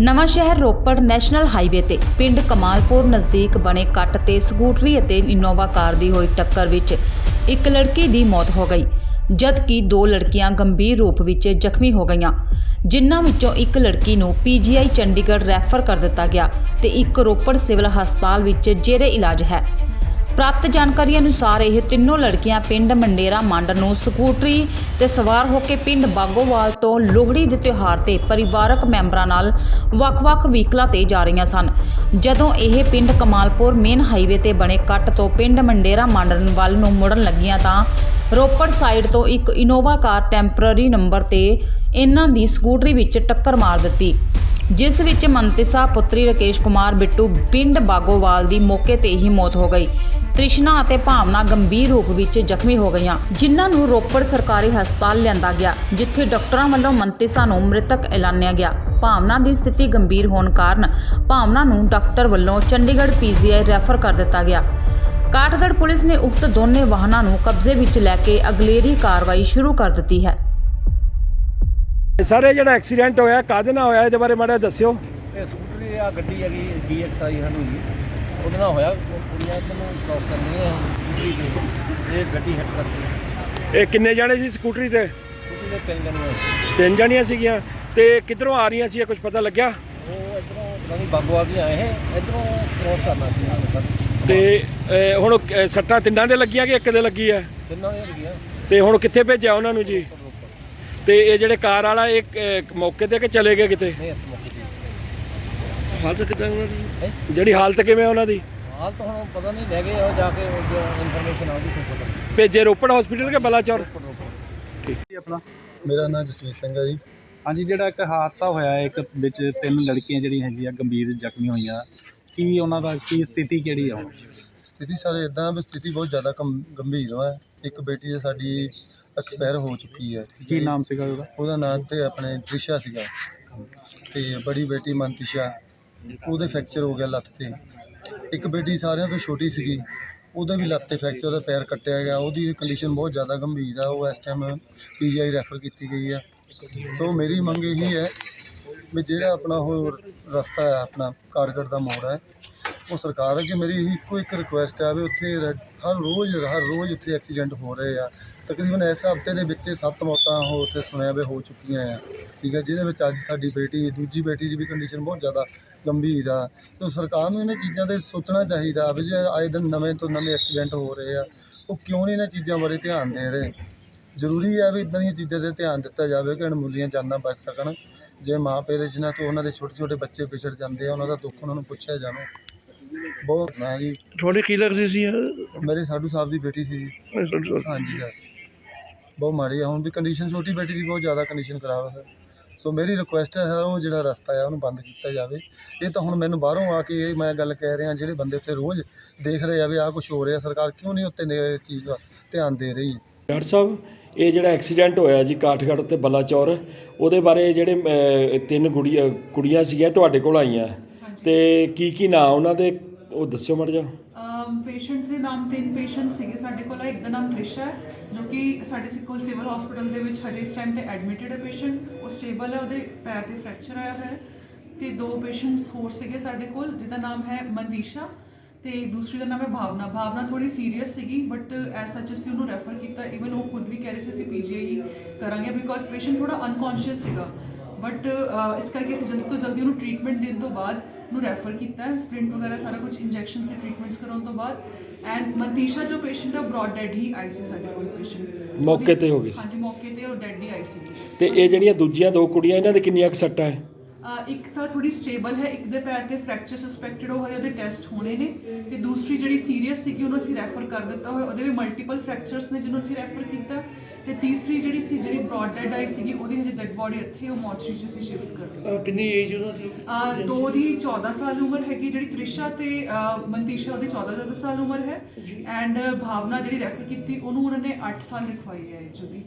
ਨਵਾਂ ਸ਼ਹਿਰ Ropar national highway ਤੇ ਪਿੰਡ ਕਮਾਲਪੁਰ ਨਜ਼ਦੀਕ ਬਣੇ ਕੱਟ ਤੇ ਸਕੂਟਰੀ ਅਤੇ ਇਨੋਵਾ ਕਾਰ ਦੀ ਹੋਈ ਟੱਕਰ ਵਿੱਚ ਇੱਕ ਲੜਕੀ ਦੀ ਮੌਤ ਹੋ ਗਈ, ਜਦਕਿ ਦੋ ਲੜਕੀਆਂ ਗੰਭੀਰ ਰੂਪ ਵਿੱਚ ਜ਼ਖਮੀ ਹੋ ਗਈਆਂ, ਜਿਨ੍ਹਾਂ ਵਿੱਚੋਂ ਇੱਕ ਲੜਕੀ ਨੂੰ ਪੀਜੀਆਈ ਚੰਡੀਗੜ੍ਹ ਰੈਫਰ ਕਰ ਦਿੱਤਾ ਗਿਆ ਤੇ ਇੱਕ ਰੋਪੜ ਸਿਵਲ ਹਸਪਤਾਲ ਵਿੱਚ ਜੇਰੇ ਇਲਾਜ ਹੈ। ਪ੍ਰਾਪਤ ਜਾਣਕਾਰੀ ਅਨੁਸਾਰ ਇਹ ਤਿੰਨੋਂ ਲੜਕੀਆਂ ਪਿੰਡ ਮੰਡੇਰਾ ਮੰਡ ਨੂੰ ਸਕੂਟਰੀ ਤੇ ਸਵਾਰ ਹੋ ਕੇ ਪਿੰਡ ਬਾਗੋਵਾਲ ਤੋਂ ਲੋਹੜੀ ਦੇ ਤਿਉਹਾਰ ਤੇ ਪਰਿਵਾਰਕ ਮੈਂਬਰਾਂ ਨਾਲ ਵੱਖ-ਵੱਖ ਵਹੀਕਲਾਂ ਤੇ ਜਾ ਰਹੀਆਂ ਸਨ। ਜਦੋਂ ਇਹ ਪਿੰਡ ਕਮਾਲਪੁਰ ਮੇਨ ਹਾਈਵੇ ਤੇ ਬਣੇ ਕੱਟ ਤੋਂ ਪਿੰਡ ਮੰਡੇਰਾ ਮੰਡ ਵੱਲ ਨੂੰ ਮੁੜਨ ਲੱਗੀਆਂ ਤਾਂ ਰੋਪੜ ਸਾਈਡ ਤੋਂ ਇੱਕ ਇਨੋਵਾ ਕਾਰ ਟੈਂਪਰਰੀ ਨੰਬਰ ਤੇ ਇਹਨਾਂ ਦੀ ਸਕੂਟਰੀ ਵਿੱਚ ਟੱਕਰ ਮਾਰ ਦਿੱਤੀ। ਜਿਸ ਵਿੱਚ ਮੰਤਿਸਾ ਪੁੱਤਰੀ ਰਕੇਸ਼ ਕੁਮਾਰ ਬਿੱਟੂ ਪਿੰਡ ਬਾਗੋਵਾਲ ਦੀ ਮੌਕੇ ਤੇ ਹੀ ਮੌਤ ਹੋ ਗਈ। ਤ੍ਰਿਸ਼ਨਾ ਅਤੇ ਭਾਵਨਾ ਗੰਭੀਰ ਰੂਪ ਵਿੱਚ ਜ਼ਖਮੀ ਹੋ ਗਈਆਂ, ਜਿਨ੍ਹਾਂ ਨੂੰ ਰੋਪੜ ਸਰਕਾਰੀ ਹਸਪਤਾਲ ਲਿਆਂਦਾ ਗਿਆ, ਜਿੱਥੇ ਡਾਕਟਰਾਂ ਵੱਲੋਂ ਮੰਤਿਸਾ ਨੂੰ ਮ੍ਰਿਤਕ ਐਲਾਨਿਆ ਗਿਆ। ਭਾਵਨਾ ਦੀ ਸਥਿਤੀ ਗੰਭੀਰ ਹੋਣ ਕਾਰਨ ਭਾਵਨਾ ਨੂੰ ਡਾਕਟਰ ਵੱਲੋਂ ਚੰਡੀਗੜ੍ਹ ਪੀਜੀਆਈ ਰੈਫਰ ਕਰ ਦਿੱਤਾ ਗਿਆ। ਕਾਠਗੜ੍ਹ ਪੁਲਿਸ ਨੇ ਉਕਤ ਦੋਨੇ ਵਾਹਨਾਂ ਨੂੰ ਕਬਜ਼ੇ ਵਿੱਚ ਲੈ ਕੇ ਅਗਲੇਰੀ ਕਾਰਵਾਈ ਸ਼ੁਰੂ ਕਰ ਦਿੱਤੀ ਹੈ। ਸਰ ਇਹ ਜਿਹੜਾ ਐਕਸੀਡੈਂਟ ਹੋਇਆ ਕਾਹਦੇ ਨਾਲ ਹੋਇਆ? ਇਹਦੇ ਬਾਰੇ ਮਾੜਾ ਦੱਸਿਓ। ਇਹ ਸਕੂਟਰੀ ਆ ਗੱਡੀ ਹੈਗੀ BXI ਸਾਨੂੰ ਜੀ। ਉਹਦੇ ਨਾਲ ਹੋਇਆ ਕੁੜੀਆਂ ਇੱਧਰ ਨੂੰ ਕ੍ਰਾਸ ਕਰਨੀਆਂ ਸਕੂਟਰੀ ਤੇ। ਇਹ ਗੱਡੀ ਹਿੱਟ ਕਰਤੀ ਇਹ ਕਿੰਨੇ ਜਾਣੇ ਸੀ ਸਕੂਟਰੀ ਤੇ? ਸਕੂਟਰੀ ਦੇ ਤਿੰਨ ਜਣੀਆਂ ਸੀ। ਤਿੰਨ ਜਾਣੀਆਂ ਸੀਗੀਆਂ। ਤੇ ਕਿੱਧਰੋਂ ਆ ਰਹੀਆਂ ਸੀ ਕੁਝ ਪਤਾ ਲੱਗਿਆ? ਉਹ ਇੱਧਰੋਂ ਪਤਾ ਨਹੀਂ ਬਾਗੋਆ ਵੀ ਆਏ ਹੈ ਇੱਧਰੋਂ ਕ੍ਰਾਸ ਕਰਨਾ ਸੀ। ਤੇ ਹੁਣ ਸੱਟਾਂ ਤਿੰਨਾਂ ਦੇ ਲੱਗੀਆਂ ਕਿ ਇੱਕ ਦੇ ਲੱਗੀ ਹੈ? ਤਿੰਨਾਂ ਦੀਆਂ ਲੱਗੀਆਂ। ਤੇ ਹੁਣ ਕਿੱਥੇ ਭੇਜਿਆ ਉਹਨਾਂ ਨੂੰ ਜੀ? ਤੇ ਇਹ ਜਿਹੜੇ ਕਾਰ ਵਾਲਾ ਇਹ ਮੌਕੇ ਤੇ ਕਿ ਚਲੇ ਗਏ ਕਿਤੇ? ਨਹੀਂ ਮੌਕੇ ਹਾਲਤ ਕਿਦਾਂ ਉਹਨਾਂ ਦੀ? ਜਿਹੜੀ ਹਾਲਤ ਕਿਵੇਂ ਉਹਨਾਂ ਦੀ? ਹਾਲ ਤਾਂ ਹੁਣ ਪਤਾ ਨਹੀਂ ਲੈ ਗਏ ਉਹ ਜਾ ਕੇ ਇਨਫੋਰਮੇਸ਼ਨ ਆਉਂਦੀ ਫਿਰ ਪਤਾ। ਭੇਜੇ ਰੋਪੜ ਹਸਪੀਟਲ ਕੇ ਬਲਾਚੌਰ? ਜੀ ਆਪਣਾ? ਮੇਰਾ ਨਾਮ ਜਸਵੀਰ ਸਿੰਘ ਹੈ ਜੀ। ਹਾਂਜੀ ਜਿਹੜਾ ਇੱਕ ਹਾਦਸਾ ਹੋਇਆ ਹੈ, ਇੱਕ ਵਿੱਚ ਤਿੰਨ ਲੜਕੀਆਂ ਜਿਹੜੀਆਂ ਹੈਗੀਆਂ ਗੰਭੀਰ ਜ਼ਖਮੀ ਹੋਈਆਂ ਕੀ ਉਹਨਾਂ ਦਾ ਕੀ ਸਥਿਤੀ ਕਿਹੜੀ ਆ ਹੁਣ? ਸਥਿਤੀ ਸਾਰੇ ਇਦਾਂ ਵੀ ਸਥਿਤੀ ਬਹੁਤ ਜ਼ਿਆਦਾ ਗੰਭੀਰ ਹੈ ਇੱਕ ਬੇਟੀ ਹੈ ਸਾਡੀ ਐਕਸਪਾਇਰ ਹੋ ਚੁੱਕੀ ਹੈ ਠੀਕ ਹੈ ਕੀ ਜੀ। ਨਾਮ ਸੀਗਾ ਉਹਦਾ? ਉਹਦਾ ਨਾਮ ਤੇ ਆਪਣੇ ਤ੍ਰਿਸ਼ਾ ਸੀਗਾ। ਤੇ ਬੜੀ ਬੇਟੀ ਮਨਤਿਸ਼ਾ ਉਹਦੇ ਫ੍ਰੈਕਚਰ ਹੋ ਗਿਆ ਲੱਤ ਤੇ। ਇੱਕ ਬੇਟੀ ਸਾਰਿਆਂ ਤੋਂ ਛੋਟੀ ਸੀਗੀ ਉਹਦਾ ਵੀ ਲੱਤ ਤੇ ਫ੍ਰੈਕਚਰ ਉਹਦਾ ਪੈਰ ਕੱਟਿਆ ਗਿਆ। ਉਹਦੀ ਕੰਡੀਸ਼ਨ ਬਹੁਤ ਜ਼ਿਆਦਾ ਗੰਭੀਰ ਆ ਉਹ ਇਸ ਟਾਈਮ ਪੀਜੀਆਈ ਰੈਫਰ ਕੀਤੀ ਗਈ ਹੈ ਸੋ ਮੇਰੀ ਮੰਗ ਇਹੀ ਹੈ ਵੀ ਜਿਹੜਾ ਆਪਣਾ ਉਹ ਰਸਤਾ ਹੈ ਆਪਣਾ ਕਾਰਗੜ ਦਾ ਮੋੜ ਹੈ ਉਹ ਸਰਕਾਰ ਅੱਗੇ ਮੇਰੀ ਇਹੀ ਇੱਕੋ ਇੱਕ ਰਿਕੁਐਸਟ ਹੈ ਵੀ ਉੱਥੇ ਰ- ਹਰ ਰੋਜ਼ ਹਰ ਰੋਜ਼ ਉੱਥੇ ਐਕਸੀਡੈਂਟ ਹੋ ਰਹੇ ਆ। ਤਕਰੀਬਨ ਇਸ ਹਫ਼ਤੇ ਦੇ ਵਿੱਚ ਸੱਤ ਮੌਤਾਂ ਉਹ ਉੱਥੇ ਸੁਣਿਆ ਵੀ ਹੋ ਚੁੱਕੀਆਂ ਆ। ਠੀਕ ਹੈ ਜਿਹਦੇ ਵਿੱਚ ਅੱਜ ਸਾਡੀ ਬੇਟੀ, ਦੂਜੀ ਬੇਟੀ ਦੀ ਵੀ ਕੰਡੀਸ਼ਨ ਬਹੁਤ ਜ਼ਿਆਦਾ ਗੰਭੀਰ ਆ। ਤੇ ਸਰਕਾਰ ਨੂੰ ਇਹਨਾਂ ਚੀਜ਼ਾਂ ਤੇ ਸੋਚਣਾ ਚਾਹੀਦਾ ਵੀ ਜੇ ਆਏ ਦਿਨ ਨਵੇਂ ਤੋਂ ਨਵੇਂ ਐਕਸੀਡੈਂਟ ਹੋ ਰਹੇ ਆ, ਉਹ ਕਿਉਂ ਨਹੀਂ ਇਹਨਾਂ ਚੀਜ਼ਾਂ ਬਾਰੇ ਧਿਆਨ ਦੇ ਰਹੇ? ਜ਼ਰੂਰੀ ਆ ਵੀ ਇਦਾਂ ਦੀਆਂ ਚੀਜ਼ਾਂ ਤੇ ਧਿਆਨ ਦਿੱਤਾ ਜਾਵੇ ਕਿ ਅਣਮੁੱਲੀਆਂ ਜਾਨਾਂ ਬਚ ਸਕਣ। ਜੇ ਮਾਂ ਪਿਓ ਦੇ ਜਿਨ੍ਹਾਂ ਤੋਂ ਉਹਨਾਂ ਦੇ ਛੋਟੇ ਛੋਟੇ ਬੱਚੇ ਵਿਛੜ ਜਾਂਦੇ ਆ, ਉਹਨਾਂ ਦਾ ਦੁੱਖ ਉਹਨਾਂ ਨੂੰ ਪੁੱਛਿਆ ਜਾਵੇ। ਬਹੁਤ ਨਾ ਜੀ। ਤੁਹਾਡੇ ਕੀ ਲੱਗਦੀ ਸੀ ਮੇਰੇ ਸਾਡੂ ਸਾਹਿਬ ਦੀ ਬੇਟੀ ਸੀ। ਜੀ। ਹਾਂਜੀ ਸਰ। ਬਹੁਤ ਮਾੜੀ ਆ। ਹੁਣ ਵੀ ਕੰਡੀਸ਼ਨ ਛੋਟੀ ਬੇਟੀ ਦੀ ਬਹੁਤ ਜ਼ਿਆਦਾ ਕੰਡੀਸ਼ਨ ਖਰਾਬ ਹੈ ਸੋ ਮੇਰੀ ਰਿਕੁਐਸਟ ਹੈ ਸਰ ਉਹ ਜਿਹੜਾ ਰਸਤਾ ਹੈ ਉਹਨੂੰ ਬੰਦ ਕੀਤਾ ਜਾਵੇ। ਇਹ ਤਾਂ ਹੁਣ ਮੈਨੂੰ ਬਾਹਰੋਂ ਆ ਕੇ ਇਹ ਮੈਂ ਗੱਲ ਕਹਿ ਰਿਹਾ ਜਿਹੜੇ ਬੰਦੇ ਉੱਥੇ ਰੋਜ਼ ਦੇਖ ਰਹੇ ਆ ਵੀ ਆਹ ਕੁਝ ਹੋ ਰਿਹਾ ਸਰਕਾਰ ਕਿਉਂ ਨਹੀਂ ਉੱਤੇ ਨੇ ਇਸ ਚੀਜ਼ ਦਾ ਧਿਆਨ ਦੇ ਰਹੀ? ਡਾਕਟਰ ਸਾਹਿਬ ਇਹ ਜਿਹੜਾ ਐਕਸੀਡੈਂਟ ਹੋਇਆ ਜੀ ਕਾਠਗੜ੍ਹ ਤੇ ਬਲਾਚੌਰ ਉਹਦੇ ਬਾਰੇ ਜਿਹੜੇ ਤਿੰਨ ਕੁੜੀਆਂ ਕੁੜੀਆਂ ਸੀਗੀਆਂ ਤੁਹਾਡੇ ਕੋਲ ਆਈਆਂ। ਤੇ ਕੀ ਕੀ ਨਾਂ ਉਹਨਾਂ ਦੇ? ਉਹ ਦੱਸਿਓ ਮੜ ਜਾ ਪੇਸ਼ੈਂਟਸ ਦੇ ਨਾਮ ਤਿੰਨ ਪੇਸ਼ੈਂਟ ਸੀਗੇ ਸਾਡੇ ਕੋਲ। ਇੱਕ ਦਾ ਨਾਮ ਤ੍ਰਿਸ਼ਾ ਹੈ, ਜੋ ਕਿ ਸਾਡੇ ਸਿ- ਕੋਲ ਸਿਵਲ ਹਸਪੀਟਲ ਦੇ ਵਿੱਚ ਹਜੇ ਇਸ ਟਾਈਮ ਤੇ ਐਡਮਿਟਡ ਹੈ ਪੇਸ਼ੈਂਟ ਉਹ ਸਟੇਬਲ ਹੈ, ਉਹਦੇ ਪੈਰ ਤੇ ਫ੍ਰੈਕਚਰ ਆਇਆ ਹੋਇਆ ਹੈ। ਤੇ ਦੋ ਪੇਸ਼ੈਂਟਸ ਹੋਰ ਸੀਗੇ ਸਾਡੇ ਕੋਲ, ਜਿਹਦਾ ਨਾਮ ਹੈ ਮਨਦੀਸ਼ਾ ਤੇ ਦੂਸਰੀ ਦਾ ਨਾਮ ਹੈ ਭਾਵਨਾ। ਭਾਵਨਾ ਥੋੜੀ ਸੀਰੀਅਸ ਸੀਗੀ ਬਟ ਐਸ ਸੱਚ ਅਸੀਂ ਉਹਨੂੰ ਰੈਫਰ ਕੀਤਾ। ਇਵਨ ਉਹ ਖੁਦ ਵੀ ਕਹਿ ਰਹੇ ਸੀ ਅਸੀਂ ਪੀਜੀਆਈ ਕਰਾਂਗੇ ਬਿਕੋਜ਼ ਪੇਸ਼ੈਂਟ ਥੋੜਾ ਅਨਕੌਂਸ਼ੀਅਸ ਸੀਗਾ। ਬਟ ਇਸ ਕਰਕੇ ਅਸੀਂ ਜਲਦੀ ਤੋਂ ਜਲਦੀ ਉਹਨੂੰ ਟ੍ਰੀਟਮੈਂਟ ਦੇਣ ਤੋਂ ਬਾਅਦ ਉਹਨੂੰ ਰੈਫਰ ਕੀਤਾ ਹੈ। ਸਪ੍ਰਿੰਟ ਵਗੈਰਾ ਸਾਰਾ ਕੁਝ ਇੰਜੈਕਸ਼ਨ ਤੇ ਟ੍ਰੀਟਮੈਂਟਸ ਕਰਾਉਣ ਤੋਂ ਬਾਅਦ। ਐਂਡ ਮਨਤੀਸ਼ਾ ਜੋ ਪੇਸ਼ੈਂਟ ਹੈ ਬ੍ਰੌਡ ਡੈਡ ਹੀ ਆਈ ਸੀ ਸਾਡੇ ਕੋਲ ਪੇਸ਼ੈਂਟ ਮੌਕੇ ਤੇ ਹੋ ਗਈ ਸੀ। ਹਾਂਜੀ ਮੌਕੇ ਤੇ ਉਹ ਡੈਡ ਹੀ ਆਈ ਸੀ ਤੇ ਇਹ ਜਿਹੜੀਆਂ ਦੂਜੀਆਂ ਦੋ ਕੁੜੀਆਂ ਇਹਨਾਂ ਦੇ ਕਿੰਨੀਆਂ ਸੱਟਾਂ ਹੈ? ਇੱਕ ਤਾਂ ਥੋੜੀ ਸਟੇਬਲ ਹੈ ਇੱਕ ਦੇ ਪੈਰ ਤੇ ਫ੍ਰੈਕਚਰ ਸਸਪੈਕਟਡ ਹੋ ਹਜੇ ਉਹਦੇ ਟੈਸਟ ਹੋਣੇ ਨੇ ਤੇ ਦੂਸਰੀ ਜਿਹੜੀ ਸੀਰੀਅਸ ਸੀਗੀ ਉਹਨੂੰ ਅਸੀਂ ਰੈਫਰ ਕਰ ਦਿੱਤਾ ਹੋਇਆ ਉਹਦੇ ਵੀ ਮਲਟੀਪਲ ਫ੍ਰੈਕਚਰਸ ਨੇ ਜਿਹਨੂੰ ਅਸੀਂ ਰੈਫਰ ਕੀਤਾ। ਤੇ ਤੀਸਰੀ ਜਿਹੜੀ ਸੀ ਜਿਹੜੀ ਬ੍ਰੌਡ ਡੈਡ ਆਈ ਸੀਗੀ ਉਹਦੀ ਹਜੇ ਡੈਡ ਬੋਡੀ ਇੱਥੇ ਉਹ ਮੋਰਚਰੀ 'ਚ ਅਸੀਂ ਸ਼ਿਫਟ ਕਰ ਦਿੱਤੀ। ਕਿੰਨੀ ਏਜ ਉਹਨਾਂ ਦੀ ਅਹ ਦੋ ਦੀ 14 ਸਾਲ ਉਮਰ ਹੈਗੀ ਜਿਹੜੀ ਤ੍ਰਿਸ਼ਾ ਤੇ ਮਨਤੀਸ਼ਾ ਉਹਦੀ 14 ਸਾਲ ਉਮਰ ਹੈ। ਐਂਡ ਭਾਵਨਾ ਜਿਹੜੀ ਰੈਫਰ ਕੀਤੀ ਉਹਨੂੰ ਉਹਨਾਂ ਨੇ 8 ਸਾਲ ਲਿਖਵਾਈ ਹੈ ਉਹਦੀ।